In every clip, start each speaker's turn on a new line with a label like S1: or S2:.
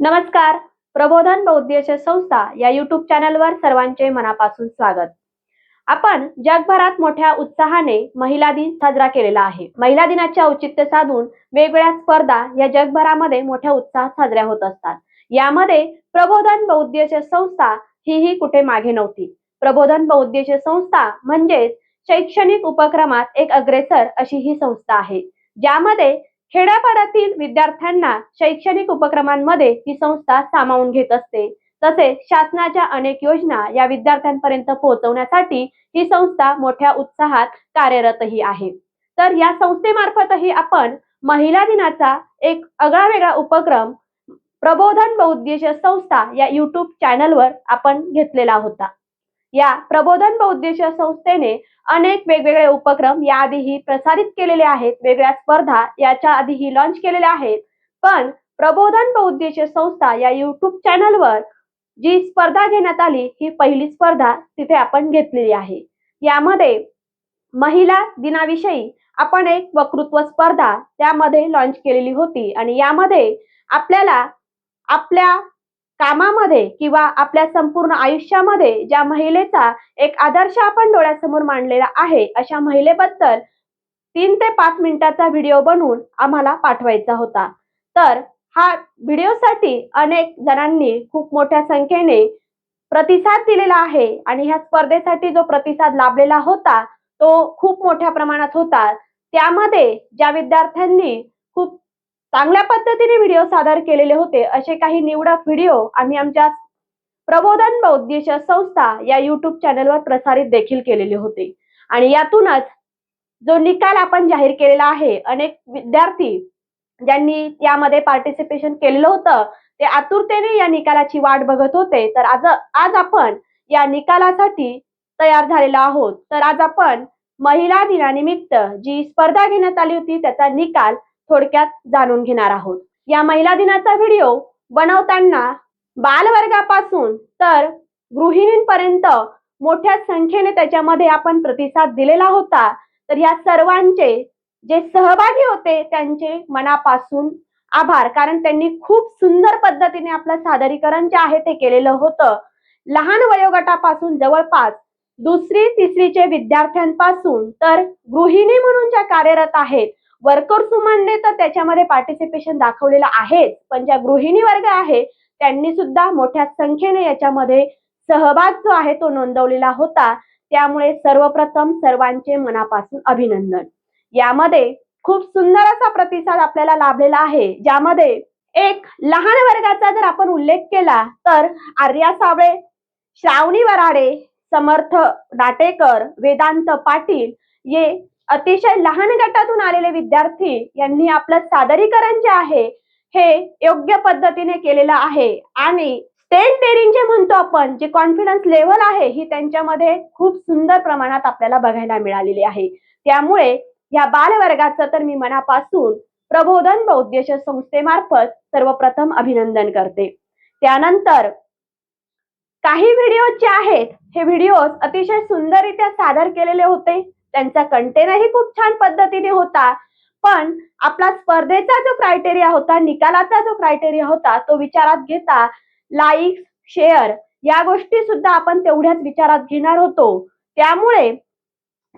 S1: नमस्कार. प्रबोधन बौद्धेश संस्था या युट्यूब चॅनलवर सर्वांचे मनापासून स्वागत. आपण जगभरात मोठ्या उत्साहाने महिला दिन साजरा केलेला आहे. महिला दिनाचे औचित्य साधून वेगवेगळ्या स्पर्धा या जगभरामध्ये मोठ्या उत्साहात साजऱ्या होत असतात. यामध्ये प्रबोधन बौद्धिश संस्था ही ही कुठे मागे नव्हती. प्रबोधन बौद्धिश संस्था म्हणजेच शैक्षणिक उपक्रमात एक अग्रेसर अशी ही संस्था आहे. ज्यामध्ये खेड्यापाड्यातील विद्यार्थ्यांना शैक्षणिक उपक्रमांमध्ये ही संस्था सामावून घेत असते. तसेच शासनाच्या अनेक योजना या विद्यार्थ्यांपर्यंत पोहोचवण्यासाठी ही संस्था मोठ्या उत्साहात कार्यरतही आहे. तर या संस्थेमार्फतही आपण महिला दिनाचा एक आगळा वेगळा उपक्रम प्रबोधन बौद्धिश संस्था या युट्यूब चॅनलवर आपण घेतलेला होता. या प्रबोधन बौद्धिश संस्थेने अनेक वेगवेगळे उपक्रम याआधीही प्रसारित केलेले आहेत. वेगळ्या स्पर्धा याच्या आधीही लॉन्च केलेल्या आहेत. पण प्रबोधन बौद्धिश संस्था या युट्यूब चॅनलवर जी स्पर्धा घेण्यात आली ही पहिली स्पर्धा तिथे आपण घेतलेली आहे. यामध्ये महिला दिनाविषयी आपण एक वक्तृत्व स्पर्धा त्यामध्ये लॉन्च केलेली होती आणि यामध्ये आपल्याला आपल्या कामामध्ये किंवा आपल्या संपूर्ण आयुष्यामध्ये ज्या महिलेचा एक आदर्श आपण डोळ्यासमोर मांडलेला आहे अशा महिलेबद्दल तीन ते पाच मिनिटाचा व्हिडिओ बनवून आम्हाला पाठवायचा होता. तर हा व्हिडिओसाठी अनेक जणांनी खूप मोठ्या संख्येने प्रतिसाद दिलेला आहे आणि ह्या स्पर्धेसाठी जो प्रतिसाद लाभलेला होता तो खूप मोठ्या प्रमाणात होता. त्यामध्ये ज्या विद्यार्थ्यांनी खूप चांगल्या पद्धतीने व्हिडिओ सादर केलेले होते असे काही निवडक व्हिडिओ आम्ही आमच्या प्रबोधन बौद्धिश संस्था या युट्यूब चॅनलवर प्रसारित देखील केलेले होते. आणि यातूनच जो निकाल आपण जाहीर केलेला आहे अनेक विद्यार्थी ज्यांनी यामध्ये पार्टिसिपेशन केलेलं होतं ते आतुरतेने या निकालाची वाट बघत होते. तर आज आज आपण या निकालासाठी तयार झालेलो आहोत. तर आज आपण महिला दिनानिमित्त जी स्पर्धा घेण्यात आली होती त्याचा निकाल थोडक्यात जाणून घेणार आहोत. या महिला दिनाचा व्हिडिओ बनवताना बालवर्गापासून तर गृहिणींपर्यंत मोठ्या संख्येने त्याच्यामध्ये आपण प्रतिसाद दिलेला होता. तर या सर्वांचे जे सहभागी होते त्यांचे मनापासून आभार. कारण त्यांनी खूप सुंदर पद्धतीने आपलं सादरीकरण जे आहे ते केलेलं होतं. लहान वयोगटापासून जवळपास दुसरी तिसरीचे विद्यार्थ्यांपासून तर गृहिणी म्हणून ज्या कार्यरत आहेत वर्कर्स वुमनने तर त्याच्यामध्ये पार्टिसिपेशन दाखवलेलं आहेच. पण ज्या गृहिणी वर्ग आहे त्यांनी सुद्धा मोठ्या संख्येने याच्यामध्ये सहभाग जो आहे तो नोंदवलेला होता. त्यामुळे सर्वप्रथम सर्वांचे मनापासून अभिनंदन. यामध्ये खूप सुंदर असा प्रतिसाद आपल्याला लाभलेला आहे ज्यामध्ये एक लहान वर्गाचा जर आपण उल्लेख केला तर आर्या सावळे श्रावणी वराडे समर्थ डाटेकर वेदांत पाटील ये अतिशय लहान गटातून आलेले विद्यार्थी यांनी आपलं सादरीकरण जे आहे हे योग्य पद्धतीने केलेलं आहे. आणि स्टेट डेअरिंग जे म्हणतो आपण जे कॉन्फिडन्स लेवल आहे ही त्यांच्यामध्ये खूप सुंदर प्रमाणात आपल्याला बघायला मिळालेली आहे. त्यामुळे या बालवर्गाचं तर मी मनापासून प्रबोधन बौद्ध संस्थेमार्फत सर्वप्रथम अभिनंदन करते. त्यानंतर काही व्हिडिओ जे आहेत हे व्हिडिओ अतिशय सुंदररित्या सादर केलेले होते. त्यांचा कंटेनही खूप छान पद्धतीने होता. पण आपला स्पर्धेचा जो क्रायटेरिया होता निकालाचा जो क्रायटेरिया होता तो विचारात घेता लाईक शेअर या गोष्टी सुद्धा आपण तेवढ्याच विचारात घेणार होतो. त्यामुळे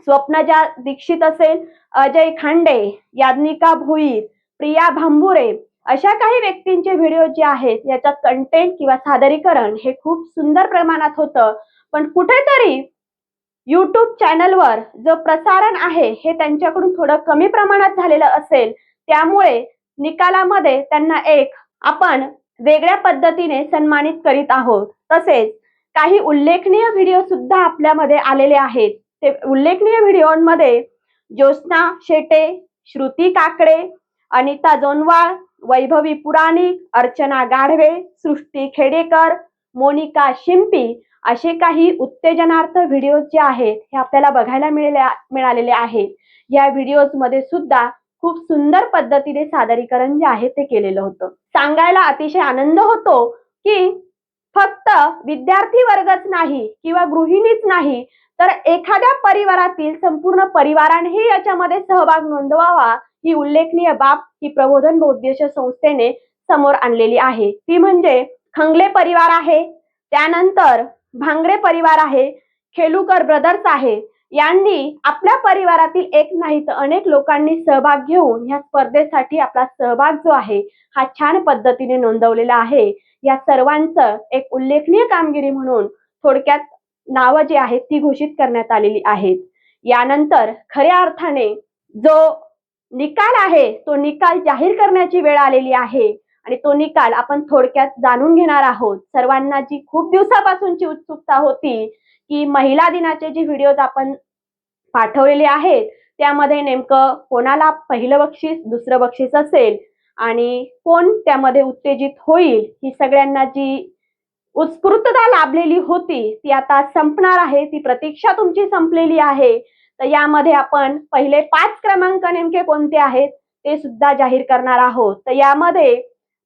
S1: स्वप्नजा दीक्षित असेल अजय खांडे याज्ञिका भोईर प्रिया भांबुरे अशा काही व्यक्तींचे व्हिडिओ जे आहेत याचा कंटेंट किंवा सादरीकरण हे खूप सुंदर प्रमाणात होतं. पण कुठेतरी यूट्यूब चॅनलवर जो प्रसारण आहे हे त्यांच्याकडून थोडं कमी प्रमाणात झालेलं असेल. त्यामुळे निकालामध्ये त्यांना एक आपण वेगळ्या पद्धतीने सन्मानित करीत आहोत. तसेच काही उल्लेखनीय व्हिडिओ सुद्धा आपल्यामध्ये आलेले आहेत. ते उल्लेखनीय व्हिडिओमध्ये ज्योत्स्ना शेटे श्रुती काकडे अनिता जोनवाळ वैभवी पुराणिक अर्चना गाढवे सृष्टी खेडेकर मोनिका शिंपी असे काही उत्तेजनार्थ व्हिडिओ जे आहेत हे आपल्याला बघायला मिळाले मिळालेले आहेत. या व्हिडिओजमध्ये सुद्धा खूप सुंदर पद्धतीने सादरीकरण जे आहे ते केलेलं होतं. सांगायला अतिशय आनंद होतो की फक्त विद्यार्थी वर्गच नाही किंवा गृहिणीच नाही तर एखाद्या परिवारातील संपूर्ण परिवारानेही याच्यामध्ये सहभाग नोंदवावा ही उल्लेखनीय बाब ही प्रबोधन बौद्धिश संस्थेने समोर आणलेली आहे. ती म्हणजे खंगले परिवार आहे. त्यानंतर भांगरे परिवार आहे खेलुकर ब्रदर्स आहे यांनी आपल्या परिवारातील एक नाही तर अनेक लोकांनी सहभाग घेऊन ह्या स्पर्धेसाठी आपला सहभाग जो आहे हा छान पद्धतीने नोंदवलेला आहे. या सर्वांचं एक उल्लेखनीय कामगिरी म्हणून थोडक्यात नावं जी आहेत ती घोषित करण्यात आलेली आहेत. यानंतर खऱ्या अर्थाने जो निकाल आहे तो निकाल जाहीर करण्याची वेळ आलेली आहे. आणि तो निकाल आपण थोडक्यात जाणून घेणार आहोत. सर्वांना जी खूप दिवसापासूनची उत्सुकता होती की महिला दिनाचे जे व्हिडिओज आपण पाठवलेले आहेत त्यामध्ये नेमकं कोणाला पहिलं बक्षीस दुसरं बक्षीस असेल आणि कोण त्यामध्ये उत्तेजित होईल ही सगळ्यांना जी उत्स्फूर्तता लाभलेली होती ती आता संपणार आहे ती प्रतीक्षा तुमची संपलेली आहे. तर यामध्ये आपण पहिले पाच क्रमांक नेमके कोणते आहेत ते सुद्धा जाहीर करणार आहोत. तर यामध्ये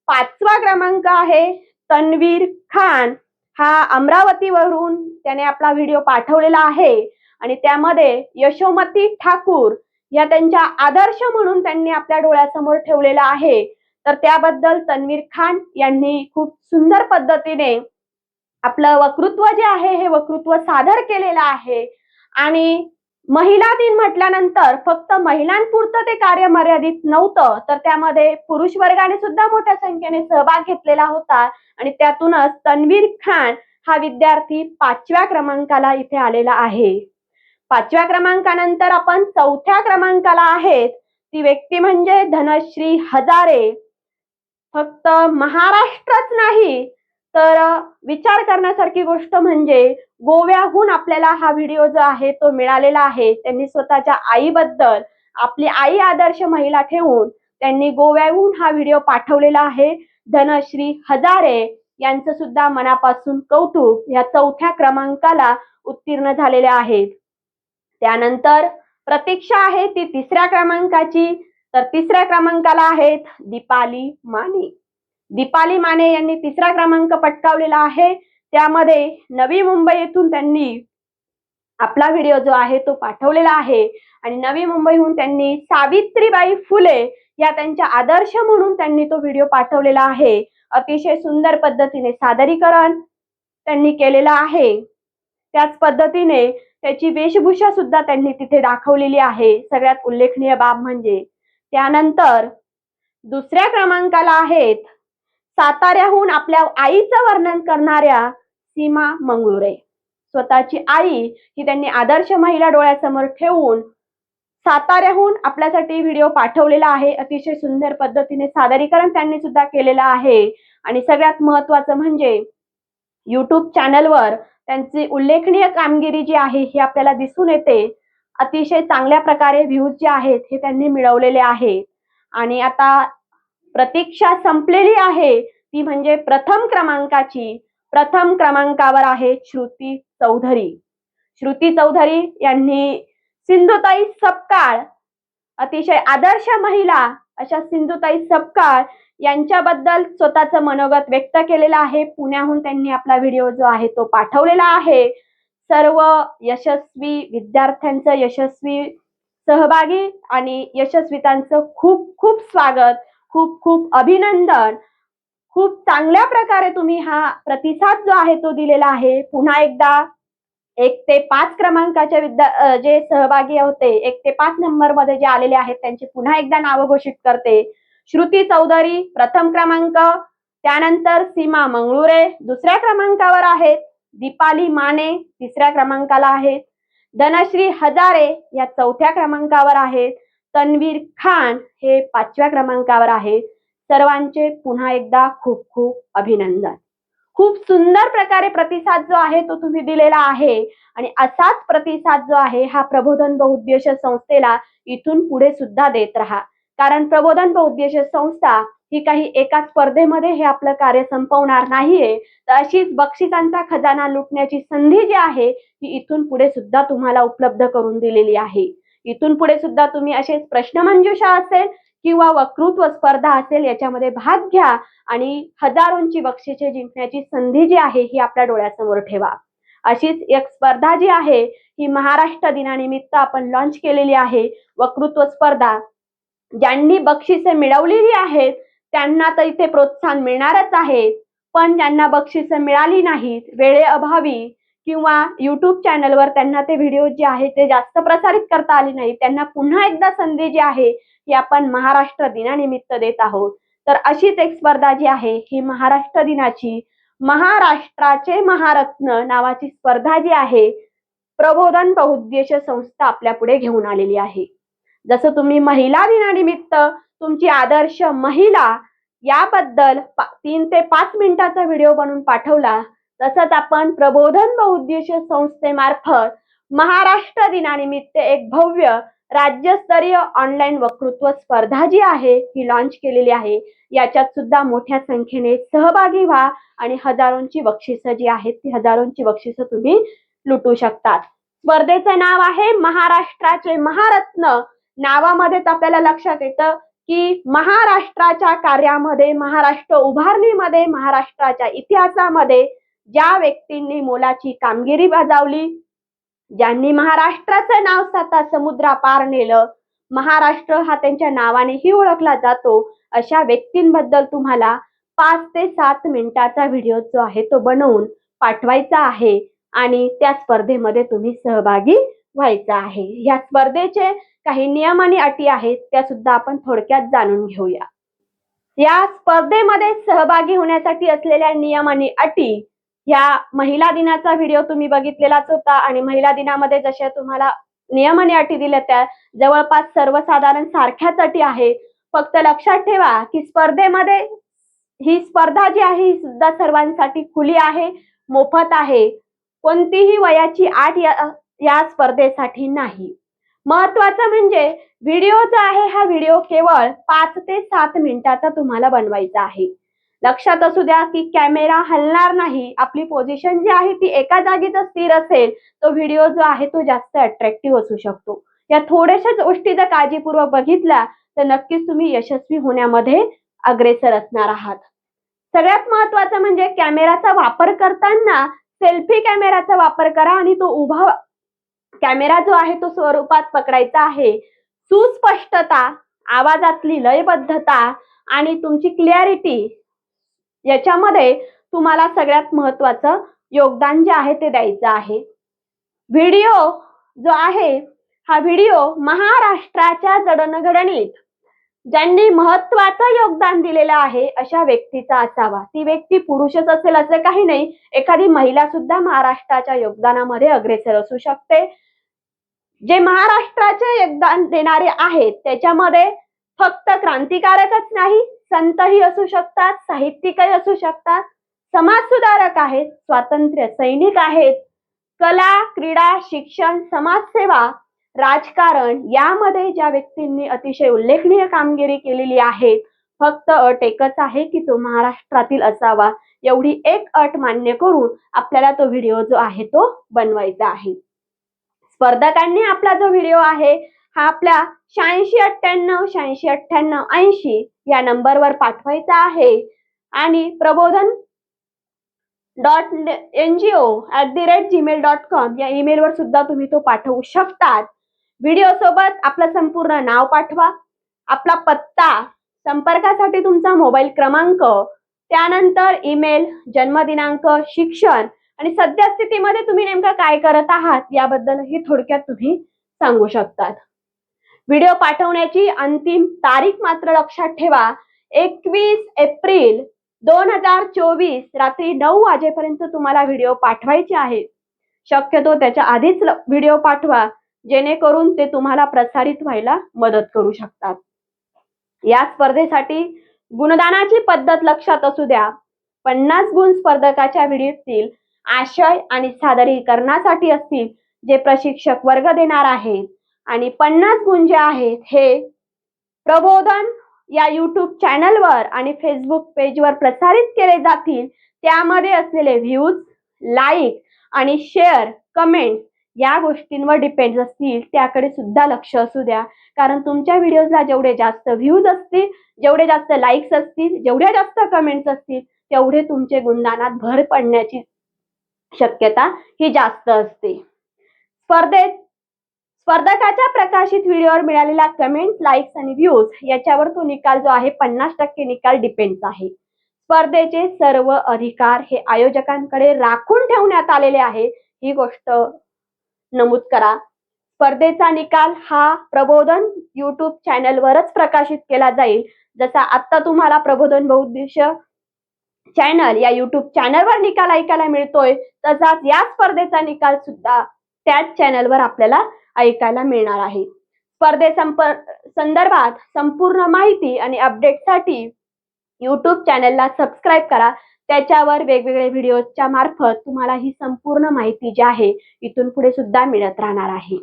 S1: पाचवा क्रमांक आहे तन्वीर खान. हा अमरावतीवरून त्याने आपला व्हिडिओ पाठवलेला आहे. आणि त्यामध्ये यशोमती ठाकूर या त्यांच्या आदर्श म्हणून त्यांनी आपल्या डोळ्यासमोर ठेवलेला आहे. तर त्याबद्दल तन्वीर खान यांनी खूप सुंदर पद्धतीने आपलं वक्तृत्व जे आहे हे वक्तृत्व सादर केलेलं आहे. आणि महिला दिन म्हटल्यानंतर फक्त महिलांपुरतं ते कार्य मर्यादित नव्हतं तर त्यामध्ये पुरुष वर्गाने सुद्धा मोठ्या संख्येने सहभाग घेतलेला होता. आणि त्यातूनच तन्वीर खान हा विद्यार्थी पाचव्या क्रमांकाला इथे आलेला आहे. पाचव्या क्रमांकानंतर आपण चौथ्या क्रमांकाला आहेत. ती व्यक्ती म्हणजे धनश्री हजारे. फक्त महाराष्ट्रच नाही तर विचार करण्यासारखी गोष्ट म्हणजे गोव्याहून आपल्याला हा व्हिडिओ जो आहे तो मिळालेला आहे. त्यांनी स्वतःच्या आईबद्दल आपली आई आदर्श महिला ठेवून त्यांनी गोव्याहून हा व्हिडिओ पाठवलेला आहे. धनश्री हजारे यांचं सुद्धा मनापासून कौतुक या चौथ्या क्रमांकाला उत्तीर्ण झालेले आहेत. त्यानंतर प्रतीक्षा आहे ती तिसऱ्या क्रमांकाची. तर तिसऱ्या क्रमांकाला आहेत दीपाली माने. दीपाली माने यांनी तिसरा क्रमांक पटकावलेला आहे. त्यामध्ये नवी मुंबई येथून त्यांनी आपला व्हिडिओ जो आहे तो पाठवलेला आहे. आणि नवी मुंबईहून त्यांनी सावित्रीबाई फुले या त्यांच्या आदर्श म्हणून त्यांनी तो व्हिडिओ पाठवलेला आहे. अतिशय सुंदर पद्धतीने सादरीकरण त्यांनी केलेलं आहे. त्याच पद्धतीने त्याची वेशभूषा सुद्धा त्यांनी तिथे दाखवलेली आहे. सगळ्यात उल्लेखनीय बाब म्हणजे त्यानंतर दुसऱ्या क्रमांकाला आहेत. साताऱ्याहून आपल्या आईचं वर्णन करणाऱ्या सीमा मंगळुरे. स्वतःची आई ही त्यांनी आदर्श महिला डोळ्यासमोर ठेवून साताऱ्याहून आपल्यासाठी व्हिडिओ पाठवलेला आहे. अतिशय सुंदर पद्धतीने सादरीकरण त्यांनी सुद्धा केलेलं आहे. आणि सगळ्यात महत्वाचं म्हणजे युट्यूब चॅनलवर त्यांची उल्लेखनीय कामगिरी जी आहे ही आपल्याला दिसून येते. अतिशय चांगल्या प्रकारे व्ह्यूज जे आहेत हे त्यांनी मिळवलेले आहेत आणि आता प्रतीक्षा संपलेली आहे. ती म्हणजे प्रथम क्रमांकाची. प्रथम क्रमांकावर आहे श्रुती चौधरी. श्रुती चौधरी यांनी सिंधुताई सपकाळ अतिशय आदर्श महिला अशा सिंधुताई सपकाळ यांच्याबद्दल स्वतःचं मनोगत व्यक्त केलेलं आहे. पुण्याहून त्यांनी आपला व्हिडिओ जो आहे तो पाठवलेला आहे. सर्व यशस्वी विद्यार्थ्यांचं यशस्वी सहभागी आणि यशस्वितांचं खूप खूप स्वागत खूप खूप अभिनंदन. खूप चांगल्या प्रकारे तुम्ही हा प्रतिसाद जो आहे तो दिलेला आहे. पुन्हा एकदा एक ते पाच क्रमांकाच्या विद्या जे सहभागी होते एक ते पाच नंबरमध्ये जे आलेले आहेत त्यांची पुन्हा एकदा नावं घोषित करते. श्रुती चौधरी प्रथम क्रमांक त्यानंतर सीमा मंगळुरे दुसऱ्या क्रमांकावर आहेत दीपाली माने तिसऱ्या क्रमांकाला आहेत. धनश्री हजारे या चौथ्या क्रमांकावर आहेत. तन्वीर खान हे पाचव्या क्रमांकावर आहेत. सर्वांचे पुन्हा एकदा खूप खूप अभिनंदन. खूप सुंदर प्रकारे प्रतिसाद जो आहे तो तुम्ही दिलेला आहे आणि असाच प्रतिसाद जो आहे हा प्रबोधन बहुउद्देश संस्थेला इथून पुढे सुद्धा देत राहा. कारण प्रबोधन बहुउद्देश संस्था ही काही एका स्पर्धेमध्ये हे आपलं कार्य संपवणार नाहीये. तर अशीच बक्षिसांचा खजाना लुटण्याची संधी जी आहे ती इथून पुढे सुद्धा तुम्हाला उपलब्ध करून दिलेली आहे. इथून पुढे सुद्धा तुम्ही असेच प्रश्नमंजुषा असेल किंवा वक्तृत्व स्पर्धा असेल याच्यामध्ये भाग घ्या आणि हजारोंची बक्षिसे जिंकण्याची संधी जी आहे ही आपल्या डोळ्यासमोर ठेवा. अशीच एक स्पर्धा जी आहे ही महाराष्ट्र दिनानिमित्त आपण लॉन्च केलेली आहे वक्तृत्व स्पर्धा. ज्यांनी बक्षिसे मिळवलेली आहेत त्यांना तर इथे प्रोत्साहन मिळणारच आहे पण ज्यांना बक्षिसं मिळाली नाहीत वेळेअभावी किंवा युट्यूब चॅनलवर त्यांना ते व्हिडिओ जे आहे ते जास्त प्रसारित करता आले नाही त्यांना पुन्हा एकदा संधी जी आहे ही आपण महाराष्ट्र दिनानिमित्त देत आहोत. तर अशीच एक स्पर्धा जी आहे ही महाराष्ट्र दिनाची महाराष्ट्राचे महारत्न नावाची स्पर्धा जी आहे प्रबोधन बहुद्देश संस्था आपल्या पुढे घेऊन आलेली आहे. जसं तुम्ही महिला दिनानिमित्त तुमची आदर्श महिला याबद्दल तीन ते पाच मिनिटाचा व्हिडिओ बनवून पाठवला तसंच आपण प्रबोधन बहुद्देश संस्थेमार्फत महाराष्ट्र दिनानिमित्त एक भव्य राज्यस्तरीय ऑनलाईन वक्तृत्व स्पर्धा जी आहे ही लॉन्च केलेली आहे. याच्यात सुद्धा मोठ्या संख्येने सहभागी व्हा आणि हजारोंची बक्षिसं जी आहेत ती हजारोंची बक्षिसं तुम्ही लुटू शकतात. स्पर्धेचं नाव आहे महाराष्ट्राचे महारत्न. नावामध्येच आपल्याला लक्षात येतं की महाराष्ट्राच्या कार्यामध्ये महाराष्ट्र उभारणीमध्ये महाराष्ट्राच्या इतिहासामध्ये ज्या व्यक्तींनी मोलाची कामगिरी बजावली ज्यांनी महाराष्ट्राचं नाव साता समुद्रापार नेलं महाराष्ट्र हा त्यांच्या नावानेही ओळखला जातो अशा व्यक्तींबद्दल तुम्हाला पाच ते सात मिनिटाचा व्हिडिओ जो आहे तो बनवून पाठवायचा आहे आणि त्या स्पर्धेमध्ये तुम्ही सहभागी व्हायचा आहे. या स्पर्धेचे काही नियम आणि अटी आहेत त्या सुद्धा आपण थोडक्यात जाणून घेऊया. या स्पर्धेमध्ये सहभागी होण्यासाठी असलेल्या नियम आणि अटी ह्या महिला दिनाचा व्हिडिओ तुम्ही बघितलेलाच होता आणि महिला दिनामध्ये जशा तुम्हाला नियम आणि अटी दिल्या त्या जवळपास सर्वसाधारण सारख्याच अटी आहे. फक्त लक्षात ठेवा की स्पर्धेमध्ये ही स्पर्धा जी आहे ही सुद्धा सर्वांसाठी खुली आहे मोफत आहे. कोणतीही वयाची आठ या या स्पर्धेसाठी नाही. महत्वाचं म्हणजे व्हिडिओ जो आहे हा व्हिडिओ केवळ पाच ते सात मिनिटाचा तुम्हाला बनवायचा आहे. लक्षात असू द्या की कॅमेरा हलणार नाही. आपली पोझिशन जी आहे ती एका जागीच स्थिर असेल तो व्हिडिओ जो आहे तो जास्त अट्रॅक्टिव्ह असू शकतो. या थोड्याशाच गोष्टी जर काळजीपूर्वक बघितल्या तर नक्कीच तुम्ही यशस्वी होण्यामध्ये अग्रेसर असणार आहात. सगळ्यात महत्वाचं म्हणजे कॅमेराचा वापर करताना सेल्फी कॅमेराचा वापर करा आणि तो उभा कॅमेरा जो आहे तो स्वरूपात पकडायचा आहे. सुस्पष्टता आवाजातली लयबद्धता आणि तुमची क्लिअरिटी याच्यामध्ये तुम्हाला सगळ्यात महत्वाचं योगदान जे आहे ते द्यायचं आहे. व्हिडिओ जो आहे हा व्हिडिओ महाराष्ट्राच्या जडणघडणीत ज्यांनी महत्वाचं योगदान दिलेलं आहे अशा व्यक्तीचा असावा. ती व्यक्ती पुरुषच असेल असं काही नाही एखादी महिला सुद्धा महाराष्ट्राच्या योगदानामध्ये अग्रेसर असू शकते. जे महाराष्ट्राचे योगदान देणारे आहेत त्याच्यामध्ये फक्त क्रांतिकारकच नाही संतही असू शकतात साहित्यिकही असू शकतात समाजसुधारक आहेत स्वातंत्र्य सैनिक आहेत कला क्रीडा शिक्षण समाजसेवा राजकारण यामध्ये ज्या व्यक्तींनी अतिशय उल्लेखनीय कामगिरी केलेली आहे फक्त अट एकच आहे की तो महाराष्ट्रातील असावा. एवढी एक अट मान्य करून आपल्याला तो व्हिडिओ जो आहे तो बनवायचा आहे. स्पर्धकांनी आपला जो व्हिडिओ आहे हा आपल्या शहाऐंशी अठ्ठ्याण्णव शहाऐंशी अठ्ठ्याण्णव ऐंशी या नंबरवर पाठवायचा आहे. आणि Prabodhan dot N G O at the rate Gmail dot com या ईमेलवर सुद्धा तुम्ही तो पाठवू शकतात. व्हिडिओ सोबत आपलं संपूर्ण नाव पाठवा. आपला पत्ता संपर्कासाठी तुमचा मोबाईल क्रमांक त्यानंतर ईमेल जन्मदिनांक शिक्षण आणि सद्यस्थितीमध्ये तुम्ही नेमकं काय करत आहात याबद्दलही थोडक्यात तुम्ही सांगू शकतात. व्हिडिओ पाठवण्याची अंतिम तारीख मात्र लक्षात ठेवा. एकवीस एप्रिल दोन हजार चोवीस रात्री नऊ वाजेपर्यंत तुम्हाला व्हिडिओ पाठवायचे आहे शक्यतो त्याच्या आधीच व्हिडिओ पाठवा जेणेकरून ते तुम्हाला प्रसारित व्हायला मदत करू शकतात. या स्पर्धेसाठी गुणदानाची पद्धत लक्षात असू द्या. पन्नास गुण स्पर्धकाच्या व्हिडिओतील आशय आणि सादरीकरणासाठी असतील जे प्रशिक्षक वर्ग देणार आहेत. आणि पन्नास गुण जे आहेत हे प्रबोधन या युट्यूब चॅनलवर आणि फेसबुक पेजवर प्रसारित केले जातील. त्यामध्ये असलेले व्ह्यूज लाईक आणि शेअर कमेंट या गोष्टींवर डिपेंड असतील. त्याकडे सुद्धा लक्ष असू द्या. कारण तुमच्या व्हिडिओजला जेवढे जास्त व्ह्यूज असतील जेवढे जास्त लाईक्स असतील जेवढ्या जास्त कमेंट्स असतील तेवढे तुमचे गुणदानात भर पडण्याची शक्यता ही जास्त असते. स्पर्धेत स्पर्धकाच्या प्रकाशित व्हिडिओवर मिळालेल्या कमेंट लाईक्स आणि व्ह्यूज याच्यावर तो निकाल जो आहे पन्नास टक्के निकाल डिपेंड आहे. स्पर्धेचे सर्व अधिकार हे आयोजकांकडे राखून ठेवण्यात आलेले आहे. ही गोष्ट नमूद करा. स्पर्धेचा निकाल हा प्रबोधन युट्यूब चॅनलवरच प्रकाशित केला जाईल. जसा आता तुम्हाला प्रबोधन बहुद्देश्य चॅनल या युट्यूब चॅनलवर निकाल ऐकायला मिळतोय तसाच या स्पर्धेचा निकाल सुद्धा त्याच चॅनलवर आपल्याला ऐकायला मिळणार आहे. स्पर्धे संदर्भात संपूर्ण माहिती आणि अपडेटसाठी युट्यूब चॅनलला सबस्क्राईब करा. त्याच्यावर वेगवेगळे व्हिडिओच्या मार्फत तुम्हाला ही संपूर्ण माहिती जी आहे इथून पुढे सुद्धा मिळत राहणार आहे.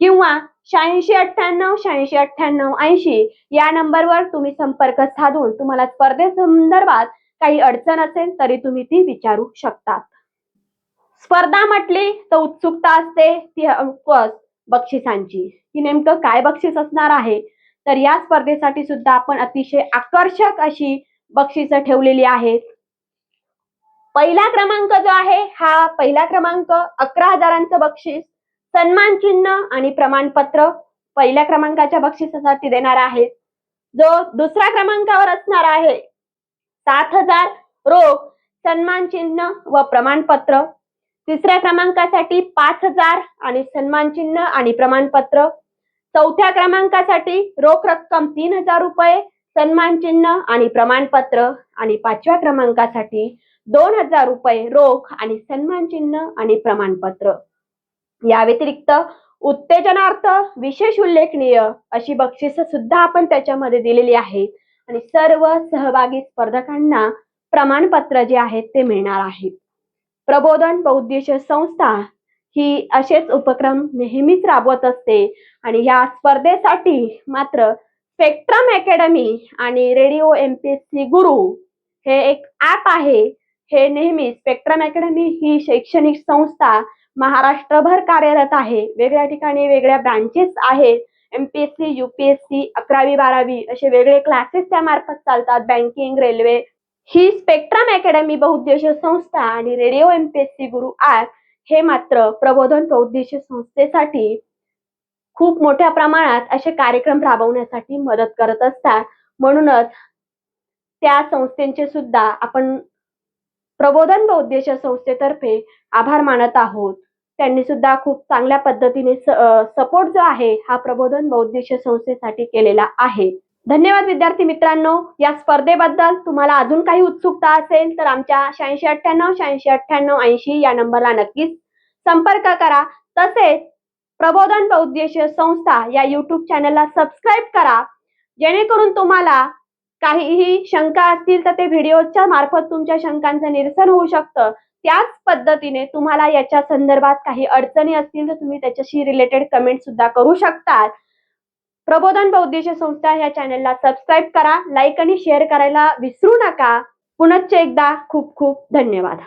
S1: किंवा शहाऐंशी अठ्ठ्याण्णव शहाऐंशी अठ्ठ्याण्णव ऐंशी या नंबरवर तुम्ही संपर्क साधून तुम्हाला स्पर्धेसंदर्भात काही अडचण असेल तरी तुम्ही ती विचारू शकतात. स्पर्धा म्हटली तर उत्सुकता असते ती हमखास बक्षिसांची. की नेमकं काय बक्षीस असणार आहे? तर या स्पर्धेसाठी सुद्धा आपण अतिशय आकर्षक अशी बक्षीस ठेवलेली आहेत. पहिला क्रमांक जो आहे हा पहिला क्रमांक अकरा हजारांचं बक्षीस सन्मान चिन्ह आणि प्रमाणपत्र पहिल्या क्रमांकाच्या बक्षिसासाठी देणार आहे. जो दुसऱ्या क्रमांकावर असणार आहे सात हजार रोख सन्मान चिन्ह व प्रमाणपत्र. तिसऱ्या क्रमांकासाठी पाच हजार आणि सन्मान चिन्ह आणि प्रमाणपत्र. चौथ्या क्रमांकासाठी रोख रक्कम तीन हजार रुपये सन्मान चिन्ह आणि प्रमाणपत्र. आणि पाचव्या क्रमांकासाठी दोन हजार रुपये रोख आणि सन्मान चिन्ह आणि प्रमाणपत्र. या व्यतिरिक्त उत्तेजनार्थ विशेष उल्लेखनीय अशी बक्षिस सुद्धा आपण त्याच्यामध्ये दिलेली आहेत. आणि सर्व सहभागी स्पर्धकांना प्रमाणपत्र जे आहेत ते मिळणार आहेत. प्रबोधन बौद्धिश संस्था ही असेच उपक्रम नेहमीच राबवत असते. आणि या स्पर्धेसाठी मात्र स्पेक्ट्रम अकॅडमी आणि radio M P S C Guru हे एक ऍप आहे. हे नेहमी स्पेक्ट्रम अकॅडमी ही शैक्षणिक संस्था महाराष्ट्रभर कार्यरत आहे. वेगळ्या ठिकाणी वेगळ्या ब्रांचेस आहेत. एमपीएससी सी अकरावी बारावी असे वेगळे क्लासेस त्यामार्फत चालतात. बँकिंग रेल्वे ही स्पेक्ट्रम अकॅडमी बहुउद्देशीय संस्था आणि रेडिओ एमपीएससी गुरु ऍप हे मात्र प्रबोधन बहुउद्देशीय संस्थेसाठी खूप मोठ्या प्रमाणात असे कार्यक्रम राबवण्यासाठी मदत करत असतात. म्हणूनच त्या संस्थेचे सुद्धा आपण प्रबोधन बहुउद्देशीय संस्थेतर्फे आभार मानत आहोत. त्यांनी सुद्धा खूप चांगल्या पद्धतीने सपोर्ट जो आहे हा प्रबोधन बहुउद्देशीय संस्थेसाठी केलेला आहे. धन्यवाद विद्यार्थी मित्रांनो. या स्पर्धेबद्दल तुम्हाला अजून काही उत्सुकता असेल तर आमच्या शहाऐंशी अठ्ठ्याण्णव शहाऐंशी अठ्ठ्याण्णव ऐंशी या नंबरला नक्कीच संपर्क करा. तसेच प्रबोधन बहुउद्देशीय संस्था या युट्यूब चॅनलला सबस्क्राईब करा. जेणेकरून तुम्हाला काहीही शंका असतील तर ते व्हिडिओच्या मार्फत तुमच्या शंकांचं निरसन होऊ शकतं. त्याच पद्धतीने तुम्हाला याच्या संदर्भात काही अडचणी असतील तर तुम्ही त्याच्याशी रिलेटेड कमेंट सुद्धा करू शकतात. प्रबोधन बौद्धिश संस्था या चॅनलला सबस्क्राईब करा लाईक आणि शेअर करायला विसरू नका. पुनश्च एकदा खूप खूप धन्यवाद.